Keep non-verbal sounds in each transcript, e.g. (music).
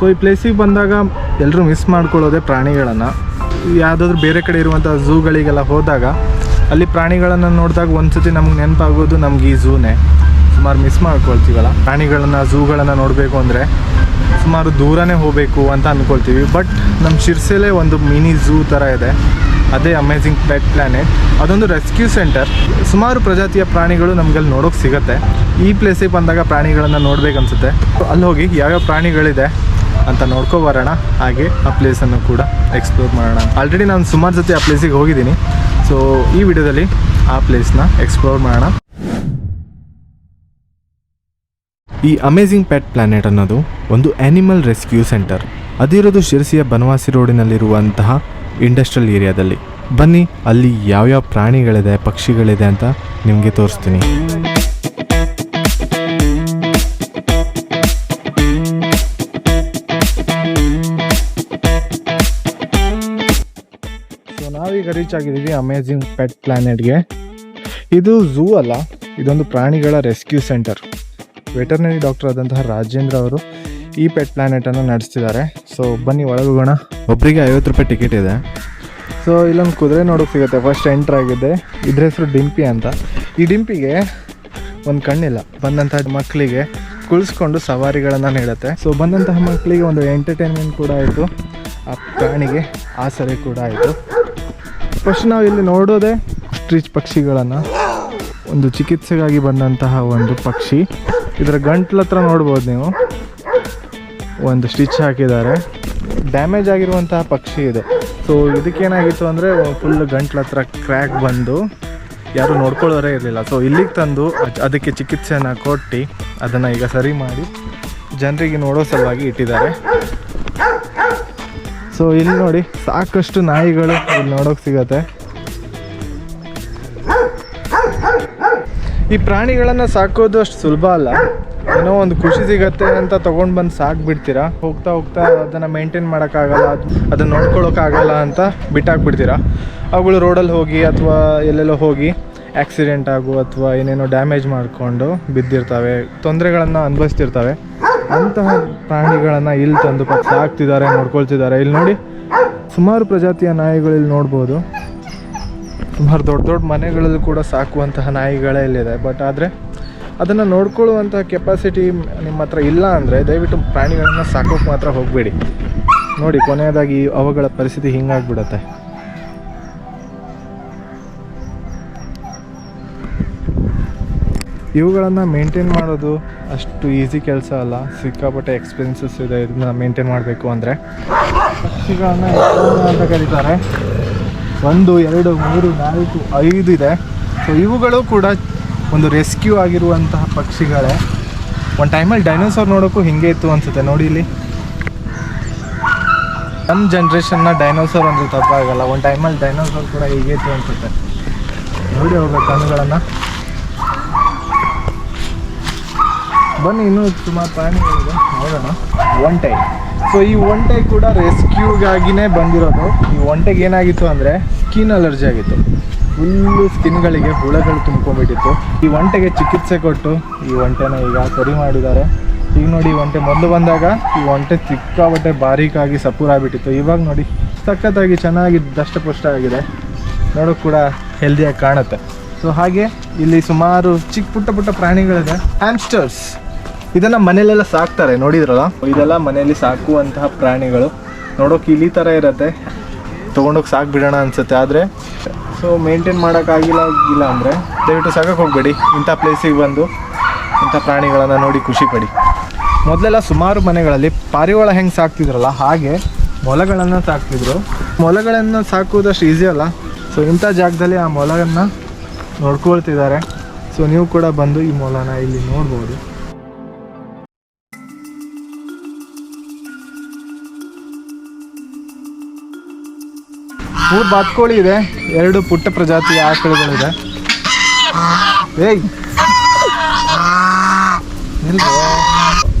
So ಈ ಪ್ಲೇಸಿಗೆ ಬಂದಾಗ ಎಲ್ಲರೂ ಮಿಸ್ ಮಾಡ್ಕೊಳ್ಳೋದೇ ಪ್ರಾಣಿಗಳನ್ನು. ಯಾವುದಾದ್ರೂ ಬೇರೆ ಕಡೆ ಇರುವಂಥ ಝೂಗಳಿಗೆಲ್ಲ ಹೋದಾಗ ಅಲ್ಲಿ ಪ್ರಾಣಿಗಳನ್ನು ನೋಡಿದಾಗ ಒಂದು ಸತಿ ನಮ್ಗೆ ನೆನಪಾಗೋದು ನಮ್ಗೆ ಈ ಝೂನೇ ಸುಮಾರು ಮಿಸ್ ಮಾಡ್ಕೊಳ್ತೀವಲ್ಲ? ಪ್ರಾಣಿಗಳನ್ನು ಝೂಗಳನ್ನು ನೋಡಬೇಕು ಅಂದರೆ ಸುಮಾರು ದೂರನೇ ಹೋಗಬೇಕು ಅಂತ ಅಂದ್ಕೊಳ್ತೀವಿ ಬಟ್ ನಮ್ಮ ಶಿರ್ಸೆಲೇ ಒಂದು ಮಿನಿ ಝೂ ಥರ ಇದೆ. ಅದೇ ಅಮೇಝಿಂಗ್ ಪೆಟ್ ಪ್ಲಾನೆಟ್ ಅದೊಂದು ರೆಸ್ಕ್ಯೂ ಸೆಂಟರ್ ಸುಮಾರು ಪ್ರಜಾತಿಯ ಪ್ರಾಣಿಗಳು ನಮ್ಗಲ್ಲಿ ನೋಡೋಕೆ ಸಿಗುತ್ತೆ. ಈ ಪ್ಲೇಸಿಗೆ ಬಂದಾಗ ಪ್ರಾಣಿಗಳನ್ನು ನೋಡ್ಬೇಕನ್ಸುತ್ತೆ. ಅಲ್ಲಿ ಹೋಗಿ ಯಾವ್ಯಾವ ಪ್ರಾಣಿಗಳಿದೆ ಅಂತ ನೋಡ್ಕೊ ಬರೋಣ. ಹಾಗೆ ಆ ಪ್ಲೇಸನ್ನು ಕೂಡ ಎಕ್ಸ್ಪ್ಲೋರ್ ಮಾಡೋಣ ಆಲ್ರೆಡಿ ನಾನು ಸುಮಾರು ಜೊತೆ ಆ ಪ್ಲೇಸಿಗೆ ಹೋಗಿದ್ದೀನಿ. ಸೊ ಈ ವಿಡಿಯೋದಲ್ಲಿ ಆ ಪ್ಲೇಸ್ನ ಎಕ್ಸ್ಪ್ಲೋರ್ ಮಾಡೋಣ. ಈ ಅಮೇಝಿಂಗ್ ಪೆಟ್ ಪ್ಲಾನೆಟ್ ಅನ್ನೋದು ಒಂದು ಆ್ಯನಿಮಲ್ ರೆಸ್ಕ್ಯೂ ಸೆಂಟರ್ ಅದಿರೋದು ಶಿರಸಿಯ ಬನವಾಸಿ ರೋಡಿನಲ್ಲಿರುವಂತಹ ಇಂಡಸ್ಟ್ರಿಯಲ್ ಏರಿಯಾದಲ್ಲಿ ಬನ್ನಿ, ಅಲ್ಲಿ ಯಾವ್ಯಾವ ಪ್ರಾಣಿಗಳಿದೆ, ಪಕ್ಷಿಗಳಿದೆ ಅಂತ ನಿಮಗೆ ತೋರಿಸ್ತೀನಿ. ರೀಚ್ ಆಗಿದ್ದೀವಿ ಅಮೇಝಿಂಗ್ ಪೆಟ್ ಪ್ಲಾನೆಟ್ಗೆ ಇದು ಝೂ ಅಲ್ಲ ಇದೊಂದು ಪ್ರಾಣಿಗಳ ರೆಸ್ಕ್ಯೂ ಸೆಂಟರ್ ವೆಟರ್ನರಿ ಡಾಕ್ಟರ್ ಆದಂತಹ ರಾಜೇಂದ್ರ ಅವರು ಈ ಪೆಟ್ ಪ್ಲಾನೆಟನ್ನು ನಡೆಸ್ತಿದ್ದಾರೆ. ಸೊ ಬನ್ನಿ ಒಳಗೋಗೋಣ. ಒಬ್ಬರಿಗೆ ಐವತ್ತು ರೂಪಾಯಿ ಟಿಕೆಟ್ ಇದೆ. ಸೊ ಇಲ್ಲೊಂದು ಕುದುರೆ ನೋಡೋಕೆ ಸಿಗುತ್ತೆ. ಫಸ್ಟ್ ಎಂಟ್ರ್ ಆಗಿದೆ. ಇದ್ರ ಹೆಸರು ಡಿಂಪಿ ಅಂತ. ಈ ಡಿಂಪಿಗೆ ಒಂದು ಕಣ್ಣಿಲ್ಲ. ಬಂದಂತಹ ಮಕ್ಕಳಿಗೆ ಕುಳಿಸ್ಕೊಂಡು ಸವಾರಿಗಳನ್ನು ನೀಡುತ್ತೆ ಸೊ ಬಂದಂತಹ ಮಕ್ಕಳಿಗೆ ಒಂದು ಎಂಟರ್ಟೈನ್ಮೆಂಟ್ ಕೂಡ ಆಯಿತು. ಆ ಪ್ರಾಣಿಗೆ ಆಸರೆ ಕೂಡ ಆಯಿತು. ಫಸ್ಟ್ ನಾವು ಇಲ್ಲಿ ನೋಡೋದೇ ಸ್ಟ್ರೀಚ್ ಪಕ್ಷಿಗಳನ್ನು. ಒಂದು ಚಿಕಿತ್ಸೆಗಾಗಿ ಬಂದಂತಹ ಒಂದು ಪಕ್ಷಿ. ಇದರ ಗಂಟ್ಲ ಹತ್ರ ನೋಡ್ಬೋದು ನೀವು. ಒಂದು ಸ್ಟಿಚ್ ಹಾಕಿದ್ದಾರೆ. ಡ್ಯಾಮೇಜ್ ಆಗಿರುವಂತಹ ಪಕ್ಷಿ ಇದು. ಸೊ ಇದಕ್ಕೇನಾಗಿತ್ತು ಅಂದರೆ ಫುಲ್ ಗಂಟ್ಲ ಹತ್ರ ಕ್ರ್ಯಾಕ್ ಬಂದು ಯಾರು ನೋಡ್ಕೊಳ್ಳೋರೇ ಇರಲಿಲ್ಲ. ಸೊ ಇಲ್ಲಿಗೆ ತಂದು ಅದಕ್ಕೆ ಚಿಕಿತ್ಸೆಯನ್ನು ಕೊಟ್ಟು, ಅದನ್ನು ಈಗ ಸರಿ ಮಾಡಿ, ಜನರಿಗೆ ನೋಡೋ ಸಲುವಾಗಿ ಇಟ್ಟಿದ್ದಾರೆ. ಸೊ ಇಲ್ಲಿ ನೋಡಿ, ಸಾಕಷ್ಟು ನಾಯಿಗಳು ಇಲ್ಲಿ ನೋಡೋಕೆ ಸಿಗತ್ತೆ. ಈ ಪ್ರಾಣಿಗಳನ್ನು ಸಾಕೋದು ಅಷ್ಟು ಸುಲಭ ಅಲ್ಲ. ಏನೋ ಒಂದು ಖುಷಿ ಸಿಗತ್ತೆ ಅಂತ ತೊಗೊಂಡು ಬಂದು ಸಾಕ್ಬಿಡ್ತೀರಾ? ಹೋಗ್ತಾ ಹೋಗ್ತಾ ಅದನ್ನು ಮೇಂಟೈನ್ ಮಾಡೋಕ್ಕಾಗಲ್ಲ ಅದನ್ನು ನೋಡ್ಕೊಳ್ಳೋಕ್ಕಾಗಲ್ಲ ಅಂತ ಬಿಟ್ಟಾಕ್ಬಿಡ್ತೀರಾ? ಅವುಗಳು ರೋಡಲ್ಲಿ ಹೋಗಿ ಅಥವಾ ಎಲ್ಲೆಲ್ಲೋ ಹೋಗಿ ಆಕ್ಸಿಡೆಂಟ್ ಆಗು ಅಥವಾ ಏನೇನೋ ಡ್ಯಾಮೇಜ್ ಮಾಡಿಕೊಂಡು ಬಿದ್ದಿರ್ತವೆ, ತೊಂದರೆಗಳನ್ನು ಅನುಭವಿಸ್ತಿರ್ತವೆ. ಅಂತಹ ಪ್ರಾಣಿಗಳನ್ನು ಇಲ್ಲಿ ತಂದು ಸಾಕ್ತಿದ್ದಾರೆ, ನೋಡ್ಕೊಳ್ತಿದ್ದಾರೆ. ಇಲ್ಲಿ ನೋಡಿ, ಸುಮಾರು ಪ್ರಜಾತಿಯ ನಾಯಿಗಳು ಇಲ್ಲಿ ನೋಡ್ಬೋದು. ಸುಮಾರು ದೊಡ್ಡ ದೊಡ್ಡ ಮನೆಗಳಲ್ಲೂ ಕೂಡ ಸಾಕುವಂತಹ ನಾಯಿಗಳೇ ಇಲ್ಲಿದೆ. ಬಟ್ ಆದರೆ, ಅದನ್ನು ನೋಡ್ಕೊಳ್ಳುವಂತಹ ಕೆಪಾಸಿಟಿ ನಿಮ್ಮ ಹತ್ರ ಇಲ್ಲ ಅಂದರೆ ದಯವಿಟ್ಟು ಪ್ರಾಣಿಗಳನ್ನು ಸಾಕೋಕ್ಕೆ ಮಾತ್ರ ಹೋಗಬೇಡಿ. ನೋಡಿ, ಕೊನೆಯದಾಗಿ ಅವುಗಳ ಪರಿಸ್ಥಿತಿ ಹಿಂಗಾಗ್ಬಿಡತ್ತೆ. ಇವುಗಳನ್ನು ಮೇಂಟೈನ್ ಮಾಡೋದು ಅಷ್ಟು ಈಸಿ ಕೆಲಸ ಅಲ್ಲ. ಸಿಕ್ಕಾಪಟ್ಟೆ ಎಕ್ಸ್ಪೆನ್ಸಸ್ ಇದೆ, ಇದನ್ನ ಮೇಂಟೈನ್ ಮಾಡಬೇಕು ಅಂದರೆ. ಪಕ್ಷಿಗಳನ್ನು ಅಂತ ಕರೀತಾರೆ. ಒಂದು, ಎರಡು, ಮೂರು, ನಾಲ್ಕು, ಐದು ಇದೆ. ಸೊ ಇವುಗಳು ಕೂಡ ಒಂದು ರೆಸ್ಕ್ಯೂ ಆಗಿರುವಂತಹ ಪಕ್ಷಿಗಳೇ. ಒಂದು ಟೈಮಲ್ಲಿ ಡೈನೋಸಾರ್ ನೋಡೋಕ್ಕೂ ಹಿಂಗೆ ಇತ್ತು ಅನಿಸುತ್ತೆ. ನೋಡಿ ಇಲ್ಲಿ. ನಮ್ಮ ಜನ್ರೇಷನ್ನ ಡೈನೋಸಾರ್ ಅಂದರೆ ತಪ್ಪಾಗಲ್ಲ. ಒಂದು ಟೈಮಲ್ಲಿ ಡೈನೋಸಾರ್ ಕೂಡ ಹೀಗೆ ಇತ್ತು ಅನಿಸುತ್ತೆ. ನೋಡಿ ಹೋಗ್ಬೇಕು ಕಣ್ಣುಗಳನ್ನು. ಬನ್ನಿ, ಇನ್ನೂ ಸುಮಾರು ಪ್ರಾಣಿಗಳಿದೆ ನೋಡೋಣ. ಒಂಟೆ ಸೊ ಈ ಒಂಟೆ ಕೂಡ ರೆಸ್ಕ್ಯೂಗಾಗಿನೇ ಬಂದಿರೋದು. ಈ ಒಂಟೆಗೆ ಏನಾಗಿತ್ತು ಅಂದರೆ ಸ್ಕಿನ್ ಅಲರ್ಜಿ ಆಗಿತ್ತು. ಫುಲ್ಲು ಸ್ಕಿನ್ಗಳಿಗೆ ಹುಳಗಳು ತುಂಬ್ಕೊಂಡ್ಬಿಟ್ಟಿತ್ತು. ಈ ಒಂಟೆಗೆ ಚಿಕಿತ್ಸೆ ಕೊಟ್ಟು ಈ ಒಂಟೆನ ಈಗ ಸರಿ ಮಾಡಿದ್ದಾರೆ. ಈಗ ನೋಡಿ, ಈ ಒಂಟೆ ಮೊದಲು ಬಂದಾಗ ಈ ಒಂಟೆ ಸಿಕ್ಕಾಬಟ್ಟೆ ಬಾರೀಕಾಗಿ ಸಪೂರ ಆಗ್ಬಿಟ್ಟಿತ್ತು. ಇವಾಗ ನೋಡಿ, ಸಖತ್ತಾಗಿ ಚೆನ್ನಾಗಿ ದಷ್ಟಪುಷ್ಟ ಆಗಿದೆ. ನೋಡೋಕೆ ಕೂಡ ಹೆಲ್ದಿಯಾಗಿ ಕಾಣುತ್ತೆ. ಸೊ ಹಾಗೆ ಇಲ್ಲಿ ಸುಮಾರು ಚಿಕ್ಕ ಪುಟ್ಟ ಪುಟ್ಟ ಪ್ರಾಣಿಗಳಿದೆ. ಹ್ಯಾಮ್ಸ್ಟರ್ಸ್ ಇದನ್ನ ಮನೆಯಲ್ಲೆಲ್ಲ ಸಾಕ್ತಾರೆ, ನೋಡಿದ್ರಲ್ಲ? ಇದೆಲ್ಲ ಮನೆಯಲ್ಲಿ ಸಾಕುವಂತಹ ಪ್ರಾಣಿಗಳು. ನೋಡೋಕೆ ಇಲ್ಲಿ ಥರ ಇರುತ್ತೆ. ತೊಗೊಂಡೋಗಿ ಸಾಕ್ಬಿಡೋಣ ಅನ್ಸುತ್ತೆ, ಆದರೆ ಸೊ ಮೇಂಟೈನ್ ಮಾಡೋಕ್ಕಾಗಿಲ್ಲ, ಇಲ್ಲ ಅಂದರೆ ದಯವಿಟ್ಟು ಸಾಕಕ್ಕೆ ಹೋಗಬೇಡಿ. ಇಂಥ ಪ್ಲೇಸಿಗೆ ಬಂದು ಇಂಥ ಪ್ರಾಣಿಗಳನ್ನು ನೋಡಿ ಖುಷಿ ಪಡಿ. ಮೊದಲೆಲ್ಲ ಸುಮಾರು ಮನೆಗಳಲ್ಲಿ ಪಾರಿವಾಳ ಹೆಂಗೆ ಸಾಕ್ತಿದ್ರಲ್ಲ, ಹಾಗೆ ಮೊಲಗಳನ್ನು ಸಾಕ್ತಿದ್ರು. ಮೊಲಗಳನ್ನು ಸಾಕುವುದಷ್ಟು ಈಸಿ ಅಲ್ಲ. ಸೊ ಇಂಥ ಜಾಗದಲ್ಲಿ ಆ ಮೊಲವನ್ನು ನೋಡ್ಕೊಳ್ತಿದ್ದಾರೆ. ಸೊ ನೀವು ಕೂಡ ಬಂದು ಈ ಮೊಲನ ಇಲ್ಲಿ ನೋಡ್ಬೋದು. ಮೂರು ಬಾತ್ಕೋಳಿ ಇದೆ. ಎರಡು ಪುಟ್ಟ ಪ್ರಜಾತಿಯ ಆಕಳುಗಳಿದೆ. ಏಯ್.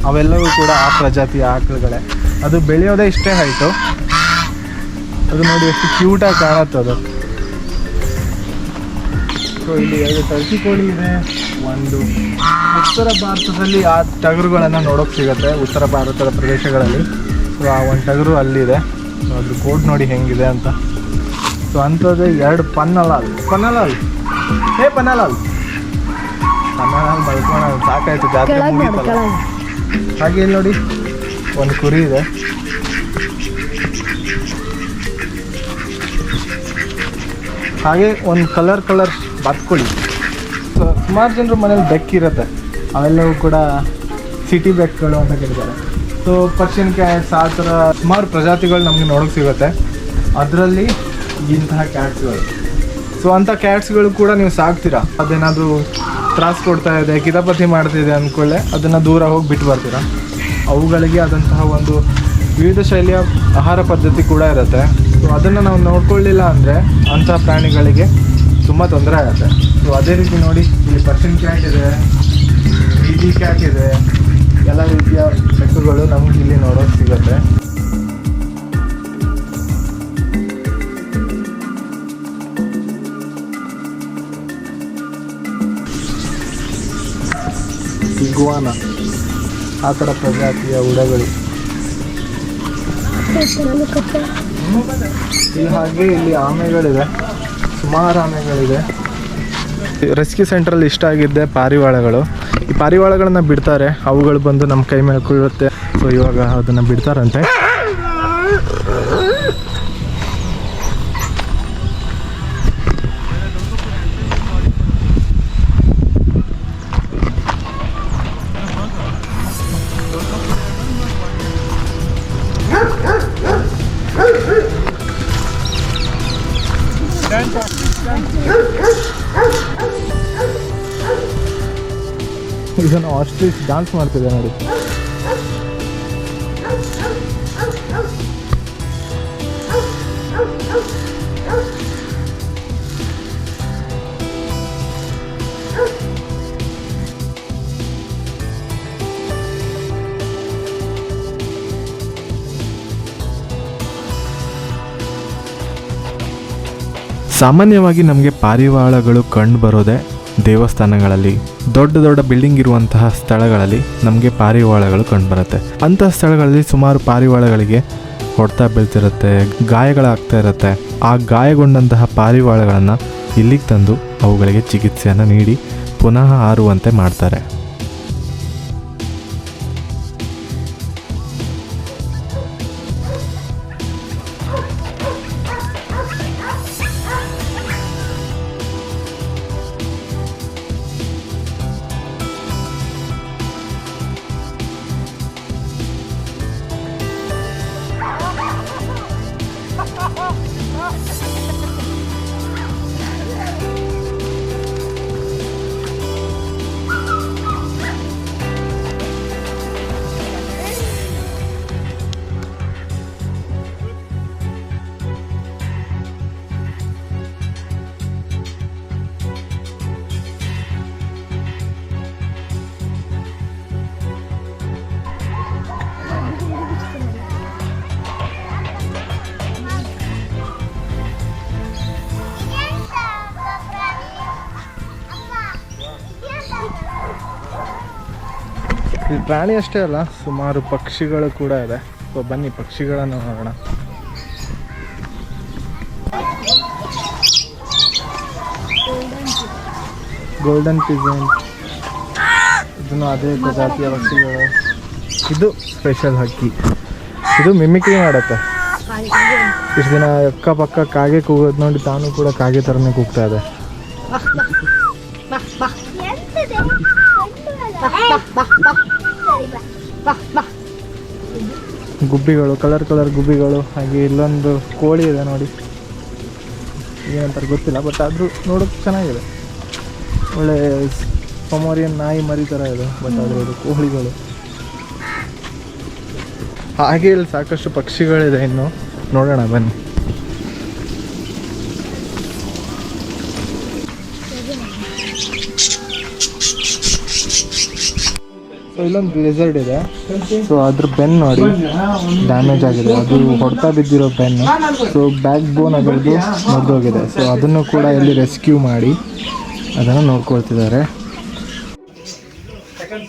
ಅವೆಲ್ಲವೂ ಕೂಡ ಆ ಪ್ರಜಾತಿಯ ಆಕಳುಗಳೇ. ಅದು ಬೆಳೆಯೋದೇ ಇಷ್ಟೇ ಹೈಟು ಅದು ನೋಡಿ ಎಷ್ಟು ಕ್ಯೂಟಾಗಿ ಕಾಣುತ್ತೆ ಅದು. ಸೊ ಇಲ್ಲಿ ಎರಡು ಟರ್ಕಿ ಕೋಳಿ ಇದೆ. ಒಂದು ಉತ್ತರ ಭಾರತದಲ್ಲಿ ಆ ಟಗರುಗಳನ್ನು ನೋಡೋಕೆ ಸಿಗುತ್ತೆ, ಉತ್ತರ ಭಾರತದ ಪ್ರದೇಶಗಳಲ್ಲಿ. ಸೊ ಆ ಒಂದು ಟಗರು ಅಲ್ಲಿದೆ. ಅದ್ರ ಕೋಡ್ ನೋಡಿ ಹೆಂಗಿದೆ ಅಂತ. ಸೊ ಅಂಥದ್ದು ಎರಡು ಪನ್ನಲಾಲ್. ಪನ್ನಲಾಲ್. ಹೇ ಪನ್ನಲಾಲ್. ಪನ್ನಲಾಲ್ ಬಳ್ಕೊಳ ಸಾಕಾಯ್ತು ಜಾತ್ರೆ ಮುಗೀತಲ್ಲ. ಹಾಗೆ ಇಲ್ಲಿ ನೋಡಿ ಒಂದು ಕುರಿ ಇದೆ. ಹಾಗೆ ಒಂದು ಕಲರ್ ಕಲರ್ ಬತ್ಕೊಳ್ಳಿ ಸೊ ಸುಮಾರು ಜನರು ಮನೇಲಿ ಬೆಕ್ಕಿರುತ್ತೆ ಅವೆಲ್ಲವೂ ಕೂಡ ಸಿಟಿ ಬೆಕ್ಗಳು ಅಂತ ಕೇಳಿದ್ದಾರೆ. ಸೊ ಪರ್ಷಿಯನ್ ಕ್ಯಾಟ್ಸ್ ಆ ಥರ ಸುಮಾರು ಪ್ರಜಾತಿಗಳು ನಮಗೆ ನೋಡೋಕೆ ಸಿಗುತ್ತೆ. ಅದರಲ್ಲಿ ಇಂತಹ ಕ್ಯಾಟ್ಸ್ಗಳು ಸೊ ಅಂಥ ಕ್ಯಾಟ್ಸ್ಗಳು ಕೂಡ ನೀವು ಸಾಕ್ತೀರಾ? ಅದೇನಾದರೂ ತ್ರಾಸ್ ಕೊಡ್ತಾ ಇದೆ, ಕಿತಾಪತಿ ಮಾಡ್ತಿದೆ ಅಂದ್ಕೊಳ್ಳೆ ಅದನ್ನು ದೂರ ಹೋಗಿ ಬಿಟ್ಟು ಬರ್ತೀರಾ? ಅವುಗಳಿಗೆ ಆದಂತಹ ಒಂದು ವಿವಿಧ ಶೈಲಿಯ ಆಹಾರ ಪದ್ಧತಿ ಕೂಡ ಇರುತ್ತೆ. ಸೊ ಅದನ್ನು ನಾವು ನೋಡ್ಕೊಳ್ಳಿಲ್ಲ ಅಂದರೆ ಅಂಥ ಪ್ರಾಣಿಗಳಿಗೆ ತುಂಬ ತೊಂದರೆ ಆಗುತ್ತೆ. ಸೊ ಅದೇ ರೀತಿ ನೋಡಿ, ಇಲ್ಲಿ ಪರ್ಷಿಯನ್ ಕ್ಯಾಟ್ ಇದೆ, ಬೀದಿ ಕ್ಯಾಟ್ ಇದೆ, ಎಲ್ಲ ರೀತಿಯ ಬೆಕ್ಕುಗಳು ನಮಗೆ ಇಲ್ಲಿ ನೋಡೋಕೆ ಸಿಗುತ್ತೆ. ಇಗುವಾನ ಆ ಥರ ಪ್ರಜಾತಿಯ ಉಡಗಳು ಇಲ್ಲಿ ಹಾಗೆ ಇಲ್ಲಿ ಆಮೆಗಳಿದೆ ಸುಮಾರು ಆಮೆಗಳಿದೆ ರೆಸ್ಕ್ಯೂ ಸೆಂಟ್ರಲ್ಲಿ ಇಷ್ಟ ಆಗಿದ್ದೆ ಪಾರಿವಾಳಗಳು. ಈ ಪಾರಿವಾಳಗಳನ್ನ ಬಿಡ್ತಾರೆ. ಅವುಗಳು ಬಂದು ನಮ್ಮ ಕೈ ಮೇಲೆ ಕುಳಿರುತ್ತೆ ಸೊ ಇವಾಗ ಅದನ್ನು ಬಿಡ್ತಾರಂತೆ. ಆಸ್ಟ್ರಿಚ್ ಡಾನ್ಸ್ ಮಾಡ್ತಿದೆ ನೋಡಿ. ಸಾಮಾನ್ಯವಾಗಿ ನಮಗೆ ಪಾರಿವಾಳಗಳು ಕಂಡು ಬರೋದೆ ದೇವಸ್ಥಾನಗಳಲ್ಲಿ. ದೊಡ್ಡ ದೊಡ್ಡ ಬಿಲ್ಡಿಂಗ್ ಇರುವಂತಹ ಸ್ಥಳಗಳಲ್ಲಿ ನಮಗೆ ಪಾರಿವಾಳಗಳು ಕಂಡುಬರುತ್ತೆ. ಅಂತಹ ಸ್ಥಳಗಳಲ್ಲಿ ಸುಮಾರು ಪಾರಿವಾಳಗಳಿಗೆ ಹೊಡೆತ ಬೀಳ್ತಿರುತ್ತೆ, ಗಾಯಗಳಾಗ್ತಾ ಇರುತ್ತೆ. ಆ ಗಾಯಗೊಂಡಂತಹ ಪಾರಿವಾಳಗಳನ್ನು ಇಲ್ಲಿಗೆ ತಂದು ಅವುಗಳಿಗೆ ಚಿಕಿತ್ಸೆಯನ್ನು ನೀಡಿ ಪುನಃ ಹಾರುವಂತೆ ಮಾಡ್ತಾರೆ. ಇಲ್ಲಿ ಪ್ರಾಣಿ ಅಷ್ಟೇ ಅಲ್ಲ, ಸುಮಾರು ಪಕ್ಷಿಗಳು ಕೂಡ ಇದೆ. ಸೊ, ಬನ್ನಿ, ಪಕ್ಷಿಗಳನ್ನು ನೋಡೋಣ. ಗೋಲ್ಡನ್ ಪಿಜನ್ ಇದನ್ನು ಅದೇ ಪ್ರಜಾತಿಯ ಪಕ್ಷಿಗಳು. ಇದು ಸ್ಪೆಷಲ್ ಹಕ್ಕಿ. ಇದು ಮಿಮಿಕ್ರಿ ಮಾಡುತ್ತೆ. ಇಷ್ಟು ದಿನ ಅಕ್ಕಪಕ್ಕ ಕಾಗೆ ಕೂಗೋದು ನೋಡಿ ತಾನು ಕೂಡ ಕಾಗೆ ಥರನೇ ಕೂಗ್ತಾ ಇದೆ. ಗುಬ್ಬಿಗಳು ಕಲರ್ ಕಲರ್ ಗುಬ್ಬಿಗಳು, ಹಾಗೆ ಇಲ್ಲೊಂದು ಕೋಳಿ ಇದೆ ನೋಡಿ. ಏನಂತಾರೆ ಗೊತ್ತಿಲ್ಲ ಬಟ್ ಆದರೂ ನೋಡೋಕೆ ಚೆನ್ನಾಗಿದೆ. ಒಳ್ಳೆ ಸೊಮೋರಿಯನ್ ನಾಯಿ ಮರಿ ಥರ ಇದೆ ಬಟ್ ಆದರೆ ಇದು ಕೋಳಿಗಳು. ಹಾಗೆ ಇಲ್ಲಿ ಸಾಕಷ್ಟು ಪಕ್ಷಿಗಳಿದೆ ಇನ್ನು. ನೋಡೋಣ, ಬನ್ನಿ. ಇಲ್ಲೊಂದು ಲೆಸರ್ಡ್ ಇದೆ. ಸೊ ಅದ್ರ ಬೆನ್ ನೋಡಿ. ಡ್ಯಾಮೇಜ್ ಆಗಿದೆ. ಅದು ಹೊಡ್ತಾ ಬಿದ್ದಿರೋ ಬೆನ್ ಸೊ ಬ್ಯಾಕ್ ಬೋನ್ ಅದರದ್ದು ಮುರಿದೋಗಿದೆ. ಸೊ ಅದನ್ನು ಕೂಡ ಇಲ್ಲಿ ರೆಸ್ಕ್ಯೂ ಮಾಡಿ. ಅದನ್ನು ನೋಡ್ಕೊಳ್ತಿದ್ದಾರೆ.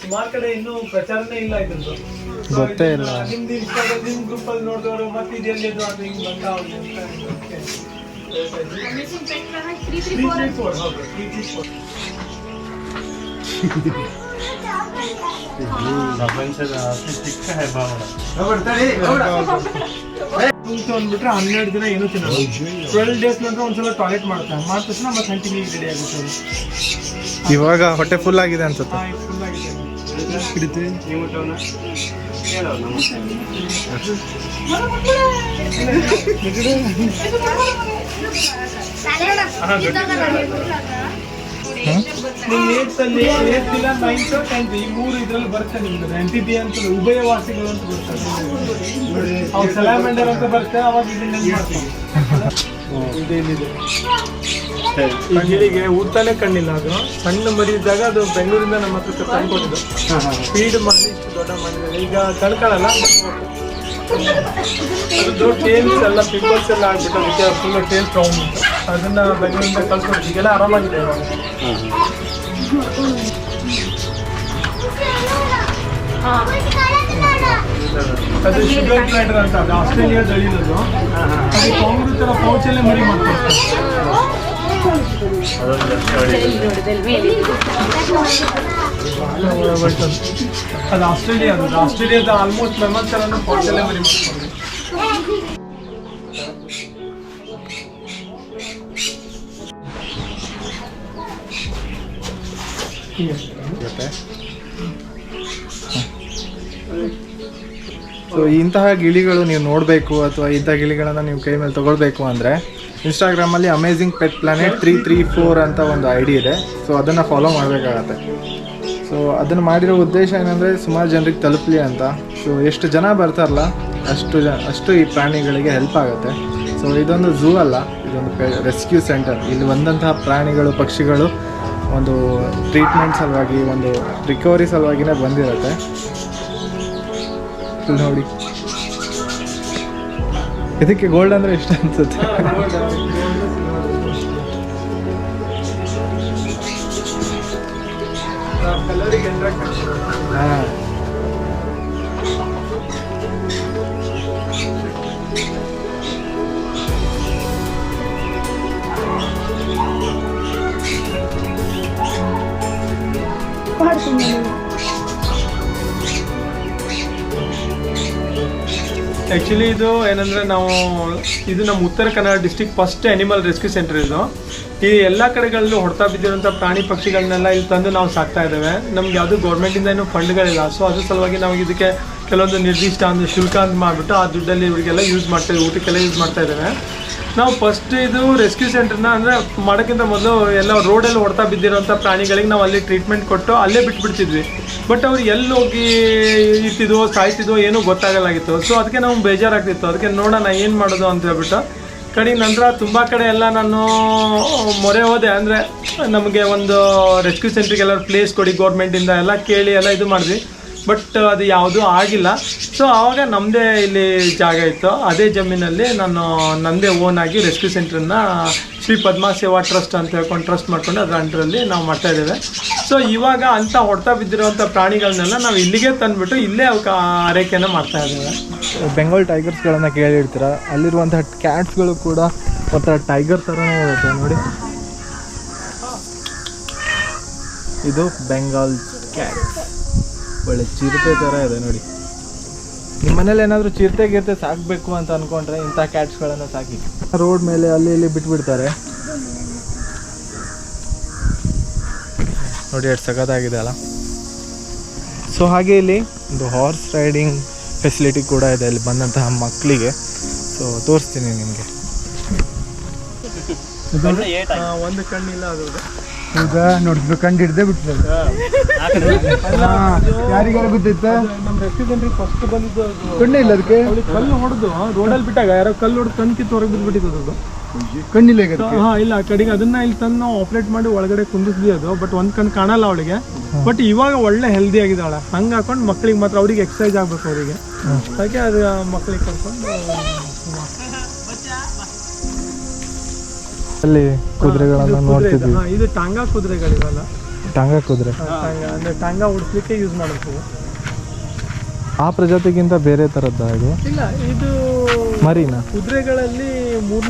ಸುಮಾರು ಕಡೆ ಇನ್ನೂ ಪ್ರಚಾರನೇ ಇಲ್ಲ ಇದ್ರದ್ದು. So, ಗೊತ್ತೇ ಇಲ್ಲ. (laughs) ಅಂತ. ಕುಂತು ಅಂದ್ಬಿಟ್ರೆ ಹನ್ನೆರಡು ದಿನ ಏನು ತಿನ್ನೋದು ಟ್ವೆಲ್ ಡೇಸ್ ನಂತರ ಒಂದ್ಸಲ ಟಾಯ್ಲೆಟ್ ಮಾಡ್ತಾರೆ ಮಾಡಿದ ತಕ್ಷಣ ಮತ್ತೆ ಕಂಟಿನ್ಯೂ ರೆಡಿ ಆಗುತ್ತೆ. ಇವಾಗ ಹೊಟ್ಟೆ ಫುಲ್ ಆಗಿದೆ ಅನ್ಸುತ್ತೆ. ಆಗಿದೆ. ಹಿಡಿತು? ನಿಮ್ಗೆ ಏಟ್ ಅಲ್ಲಿ ಏಟ್ ಇಲ್ಲ ನೈನ್ತ್ ಟೆಂತ್ ಈ ಮೂರು ಇದ್ರಲ್ಲಿ ಬರುತ್ತೆ ನಿಮ್ದು. ಎಂಟಿಟಿ ಅಂತ ಉಭಯವಾಸಿಗಳು ಅಂತ ಬರ್ತದೆ. ಅವು ಸಲಾಮೆಂಡರ್ ಅಂತ ಬರುತ್ತೆ ಅವಾಗ ಇದನ್ನ ಮಾಡ್ತೀವಿ. ಇದು ಇಲ್ಲಿದೆ ಈ ಗಿಳಿಗೆ ಊಟನೇ ಕಣ್ಣಿಲ್ಲ ಅದು. ಸಣ್ಣ ಮರಿ ಇದ್ದಾಗ ಅದು ಬೆಂಗಳೂರಿಂದ ನಮ್ಮ ಹತ್ರ ತಂದ್ಕೊಟ್ಟಿದ್ದು. ಫೀಡ್ ಮಾಡಿ ದೊಡ್ಡ ಮಾಡಿದ್ದಾರೆ ಈಗ ಕಣ್ಕಾಣಲ್ಲ ಅದ್ರದ್ದು ಟೇಲ್ಸ್ ಎಲ್ಲ ಪಿಂಪಲ್ಸ್ ಎಲ್ಲ ಆಗ್ಬಿಟ್ಟು ಅದಕ್ಕೆ ಫುಲ್ ಟೇಲ್ ಪ್ರಾಬ್ಲಮ್ ಉಂಟು ಅದನ್ನ ಬೆಂಗಳೂರಿಂದ ಕಳ್ಸ್ಕೊಟ್ಟು ಈಗೆಲ್ಲ ಆರಾಮಾಗಿದೆ ಇವಾಗ. ಅದು ಶುಗರ್ ಗ್ಲೈಡರ್ ಅಂತ, ಅದು ಆಸ್ಟ್ರೇಲಿಯಾ ದಳಿಲದು ಅದು ಕಾಂಗ್ರೂ ತರ ಪೌಚಲ್ಲೇ ಮರಿ ಮಾಡ್ತಾರೆ ಅದು ಆಸ್ಟ್ರೇಲಿಯಾ ಅದು. ಆಸ್ಟ್ರೇಲಿಯಾದ ಆಲ್ಮೋಸ್ಟ್ ಪೌಚಲ್ಲೇ ಬರಿ ಸೊ ಇಂತಹ ಗಿಳಿಗಳು ನೀವು ನೋಡಬೇಕು ಅಥವಾ ಇಂಥ ಗಿಳಿಗಳನ್ನು ನೀವು ಕೈ ಮೇಲೆ ತೊಗೊಳ್ಬೇಕು ಅಂದರೆ ಇನ್ಸ್ಟಾಗ್ರಾಮಲ್ಲಿ Amazing Pet Planet three three four ಅಂತ ಒಂದು ಐಡಿ ಇದೆ. ಸೊ ಅದನ್ನು ಫಾಲೋ ಮಾಡಬೇಕಾಗತ್ತೆ. ಸೊ ಅದನ್ನು ಮಾಡಿರೋ ಉದ್ದೇಶ ಏನಂದರೆ ಸುಮಾರು ಜನರಿಗೆ ತಲುಪಲಿ ಅಂತ. ಸೊ ಎಷ್ಟು ಜನ ಬರ್ತಾರಲ್ಲ, ಅಷ್ಟು ಜ, ಅಷ್ಟು ಈ ಪ್ರಾಣಿಗಳಿಗೆ ಹೆಲ್ಪ್ ಆಗುತ್ತೆ. ಸೊ ಇದೊಂದು ಝೂ ಅಲ್ಲ, ಇದೊಂದು ರೆಸ್ಕ್ಯೂ ಸೆಂಟರ್ ಇಲ್ಲಿ ಬಂದಂತಹ ಪ್ರಾಣಿಗಳು, ಪಕ್ಷಿಗಳು ಒಂದು ಟ್ರೀಟ್ಮೆಂಟ್ ಸಲುವಾಗಿ, ಒಂದು ರಿಕವರಿ ಸಲುವಾಗಿನೇ ಬಂದಿರುತ್ತೆ. ನೋಡಿ. ಇದಕ್ಕೆ ಗೋಲ್ಡ್ ಅಂದರೆ ಇಷ್ಟ ಅನ್ಸುತ್ತೆ? (laughs) ಹಾ. ಆ್ಯಕ್ಚುಲಿ ಇದು ಏನಂದ್ರೆ ನಾವು ಇದು ನಮ್ಮ Uttara Kannada district first animal rescue centre ಇದು ಈ ಎಲ್ಲ ಕಡೆಗಳಲ್ಲೂ ಹೊಡ್ತಾ ಬಿದ್ದಿರುವಂಥ ಪ್ರಾಣಿ ಪಕ್ಷಿಗಳನ್ನೆಲ್ಲ ಇಲ್ಲಿ ತಂದು ನಾವು ಸಾಕ್ತಾ ಇದ್ದೇವೆ. ನಮ್ಗೆ ಯಾವುದು ಗೌರ್ಮೆಂಟಿಂದ ಏನು ಫಂಡ್ಗಳಿಲ್ಲ ಸೊ ಅದ್ರ ಸಲುವಾಗಿ ನಾವು ಇದಕ್ಕೆ ಕೆಲವೊಂದು ನಿರ್ದಿಷ್ಟ ಒಂದು ಶುಲ್ಕ ಅಂತ ಮಾಡಿಬಿಟ್ಟು ಆ ದುಡ್ಡಲ್ಲಿ ಇವರಿಗೆಲ್ಲ ಯೂಸ್ ಮಾಡ್ತಾ ಊಟಕ್ಕೆಲ್ಲ ಯೂಸ್ ಮಾಡ್ತಾ ಇದ್ದೇವೆ. ನಾವು ಫಸ್ಟ್ ಇದು ರೆಸ್ಕ್ಯೂ ಸೆಂಟರ್ನ ಅಂದರೆ ಮಾಡೋಕ್ಕಿಂತ ಮೊದಲು ಎಲ್ಲ ರೋಡಲ್ಲಿ ಹೊಡ್ತಾ ಬಿದ್ದಿರೋಂಥ ಪ್ರಾಣಿಗಳಿಗೆ ನಾವು ಅಲ್ಲಿ ಟ್ರೀಟ್ಮೆಂಟ್ ಕೊಟ್ಟು ಅಲ್ಲೇ ಬಿಟ್ಬಿಡ್ತಿದ್ವಿ. ಬಟ್ ಅವ್ರು ಎಲ್ಲಿ ಹೋಗಿ ಇಟ್ಟಿದ್ವೋ ಸಾಯ್ತಿದ್ವೋ ಏನೂ ಗೊತ್ತಾಗಲಾಗಿತ್ತು. ಸೊ ಅದಕ್ಕೆ ನಾವು ಬೇಜಾರಾಗ್ತಿತ್ತು. ಅದಕ್ಕೆ ನೋಡೋಣ, ಏನು ಮಾಡೋದು ಅಂತ ಹೇಳ್ಬಿಟ್ಟು ಕಡೆಗೆ ನಂತರ ತುಂಬ ಕಡೆ ಎಲ್ಲ ನಾನು ಮೊರೆ ಹೋದೆ ಅಂದರೆ ನಮಗೆ ಒಂದು ರೆಸ್ಕ್ಯೂ ಸೆಂಟ್ರಿಗೆಲ್ಲ ಪ್ಲೇಸ್ ಕೊಡಿ ಗೌರ್ಮೆಂಟಿಂದ ಎಲ್ಲ ಕೇಳಿ ಎಲ್ಲ ಇದು ಮಾಡಿದ್ವಿ. ಬಟ್ ಅದು ಯಾವುದೂ ಆಗಿಲ್ಲ. ಸೊ ಆವಾಗ ನಮ್ಮದೇ ಇಲ್ಲಿ ಜಾಗ ಇತ್ತು. ಅದೇ ಜಮೀನಲ್ಲಿ ನಾನು ನನ್ನದೇ ಓನ್ ಆಗಿ ರೆಸ್ಕ್ಯೂ ಸೆಂಟ್ರನ್ನ ಶ್ರೀ ಪದ್ಮ ಸೇವಾ ಟ್ರಸ್ಟ್ ಅಂತ ಹೇಳ್ಕೊಂಡು ಟ್ರಸ್ಟ್ ಮಾಡ್ಕೊಂಡು ಅದರ ಅಂಡರಲ್ಲಿ ನಾವು ಮಾಡ್ತಾ ಇದ್ದೇವೆ. ಸೊ ಇವಾಗ ಅಂತ ಹೊಡ್ತಾ ಬಿದ್ದಿರುವಂಥ ಪ್ರಾಣಿಗಳನ್ನೆಲ್ಲ ನಾವು ಇಲ್ಲಿಗೆ ತಂದುಬಿಟ್ಟು ಇಲ್ಲೇ ಅವಕ್ಕೆ ಆರೈಕೆಯನ್ನು ಮಾಡ್ತಾ ಇದ್ದೇವೆ. ಬೆಂಗಾಲ್ ಟೈಗರ್ಸ್ಗಳನ್ನು ಕೇಳಿರ್ತೀರ? ಅಲ್ಲಿರುವಂತಹ ಕ್ಯಾಟ್ಸ್ಗಳು ಕೂಡ ಒಂಥರ ಟೈಗರ್ ಥರನೇ ಇರುತ್ತೆ, ನೋಡಿ. ಇದು ಬೆಂಗಾಲ್ ಕ್ಯಾಟ್ ಒಳ್ಳೆ ಚಿರತೆ ಥರ ಇದೆ, ನೋಡಿ. ನಿಮ್ಮ ಮನೇಲಿ ಏನಾದರೂ ಚಿರತೆ ಗಿರ್ತೆ ಸಾಕಬೇಕು ಅಂತ ಅನ್ಕೊಂಡ್ರೆ ಇಂಥ ಕ್ಯಾಟ್ಸ್ಗಳನ್ನು ಸಾಕಿ. ರೋಡ್ ಮೇಲೆ ಅಲ್ಲಿ ಇಲ್ಲಿ ಬಿಟ್ಬಿಡ್ತಾರೆ. ನೋಡಿ ಎಷ್ಟು ಸಖತ್ತಾಗಿದೆ ಅಲ್ಲ. ಸೊ ಹಾಗೆ ಇಲ್ಲಿ ಒಂದು ಹಾರ್ಸ್ ರೈಡಿಂಗ್ ಫೆಸಿಲಿಟಿ ಕೂಡ ಇದೆ ಇಲ್ಲಿ ಬಂದಂತಹ ಮಕ್ಕಳಿಗೆ. ಸೊ ತೋರಿಸ್ತೀನಿ ನಿಮಗೆ. ಒಂದು ಕಣ್ಣಿಲ್ಲ ಅದು. ಈಗ ನೋಡಿದ್ರು ಕಂಡು ಹಿಡ್ದೇ ಬಿಟ್ಟು ಯಾರಿಗಾರ ಗೊತ್ತಿತ್ತ? ನಮ್ಮ ಫಸ್ಟ್ ಬಂದಿದ್ದು ಅದು. ಕಣ್ಣೇ ಇಲ್ಲ ಅದಕ್ಕೆ? ಕಲ್ಲು ಹೊಡೆದು ರೋಡಲ್ಲಿ ಬಿಟ್ಟಾಗ ಯಾರೋ ಕಲ್ಲು ಹೊಡೆದು ಕಣ್ ಕಿತ್ತು ಹೊರಗೆ ಬಿದ್ದುಬಿಟ್ಟಿದ್ದು ಅದು. ಕಣ್ಣಿಲ್ಲ ಈಗ ಹಾ ಇಲ್ಲ ಕಡೆಗೆ ಅದನ್ನ ಇಲ್ಲಿ ತಂದು ನಾವು ಆಪರೇಟ್ ಮಾಡಿ ಒಳಗಡೆ ಕುಂದಿಸಿದ್ವಿ ಅದು ಬಟ್ ಒಂದ್ ಕಣ್ ಕಾಣಲ್ಲ ಅವಳಿಗೆ. ಬಟ್ ಇವಾಗ ಒಳ್ಳೆ ಹೆಲ್ದಿ ಆಗಿದ್ದಾಳೆ. ಹಂಗೆ ಹಾಕೊಂಡು ಮಕ್ಳಿಗೆ ಮಾತ್ರ ಅವ್ರಿಗೆ ಎಕ್ಸಸೈಸ್ ಆಗ್ಬೇಕು ಅವರಿಗೆ. ಹಾಗೆ ಅದು ಮಕ್ಳಿಗೆ ಕರ್ಕೊಂಡು ಅಲ್ಲಿ ಕುದುರೆಗಳನ್ನ ಕುದುರೆ ಇದೆ. ನೋಡ್ತಿದ್ವಿ. ಹಾ, ಇದು ಟಾಂಗಾ ಕುದುರೆಗಳಿವಲ್ಲ ಟಾಂಗ ಕುದುರೆ. ಟಾಂಗ ಅಂದರೆ ಟಾಂಗ ಉಡ್ಸ್ಲಿಕ್ಕೆ ಯೂಸ್ ಮಾಡ್ಬೇಕು ಆ ಪ್ರಜಾತಿಗಿಂತ ಬೇರೆ ಥರದ್ದ ಇದು? ಇಲ್ಲ ಇದು ಮರಿನಾ? ಕುದುರೆಗಳಲ್ಲಿ ಮೂರು